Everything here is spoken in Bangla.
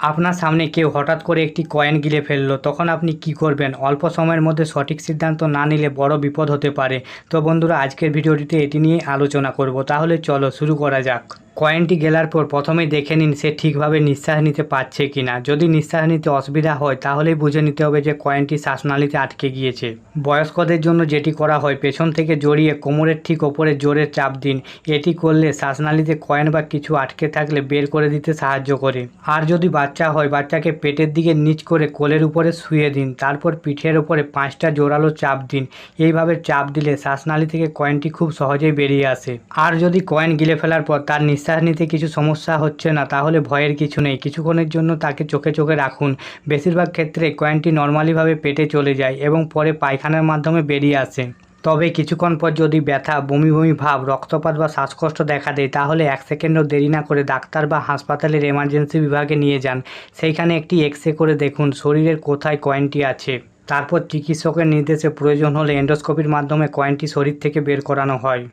আপনার সামনে কেউ হঠাৎ করে একটি কয়েন গিলে ফেলল, তখন আপনি কি করবেন? অল্প সময়ের মধ্যে সঠিক সিদ্ধান্ত না নিলে বড় বিপদ হতে পারে। তো বন্ধুরা, আজকের ভিডিওটিতে এটি নিয়ে আলোচনা করব। তাহলে চলো শুরু করা যাক। কয়েনটি গেলার পর প্রথমেই দেখে নিন সে ঠিকভাবে নিঃশ্বাস নিতে পারছে কিনা। যদি নিঃশ্বাস নিতে অসুবিধা হয়, তাহলেই বুঝে নিতে হবে যে কয়েনটি শ্বাসনালীতে আটকে গিয়েছে। বয়স্কদের জন্য যেটি করা হয়, পেছন থেকে জড়িয়ে কোমরের ঠিক ওপরে জোরে চাপ দিন। এটি করলে শ্বাসনালীতে কয়েন বা কিছু আটকে থাকলে বের করে দিতে সাহায্য করে। আর যদি বাচ্চা হয়, বাচ্চাকে পেটের দিকে নিচ করে কোলের উপরে শুয়ে দিন, তারপর পিঠের ওপরে পাঁচটা জোরালো চাপ দিন। এইভাবে চাপ দিলে শ্বাসনালী থেকে কয়েনটি খুব সহজেই বেরিয়ে আসে। আর যদি কয়েন গিলে ফেলার পর তার নিঃশ্বাস নিতে কিছু সমস্যা হচ্ছে না, তাহলে ভয়ের কিছু নেই। কিছুক্ষণের জন্য তাকে চোখে চোখে রাখুন। বেশিরভাগ ক্ষেত্রে কয়েনটি নর্মালিভাবে পেটে চলে যায় এবং পরে পায়খানার মাধ্যমে বেরিয়ে আসে। তবে কিছুক্ষণ পর যদি ব্যথা, বমি বমি ভাব, রক্তপাত বা শ্বাসকষ্ট দেখা দেয়, তাহলে এক সেকেন্ডও দেরি না করে ডাক্তার বা হাসপাতালের এমার্জেন্সি বিভাগে নিয়ে যান। সেইখানে একটি এক্স করে দেখুন শরীরের কোথায় কয়েনটি আছে। তারপর চিকিৎসকের নির্দেশে প্রয়োজন হলে এন্ডোস্কোপির মাধ্যমে কয়েনটি শরীর থেকে বের করানো হয়।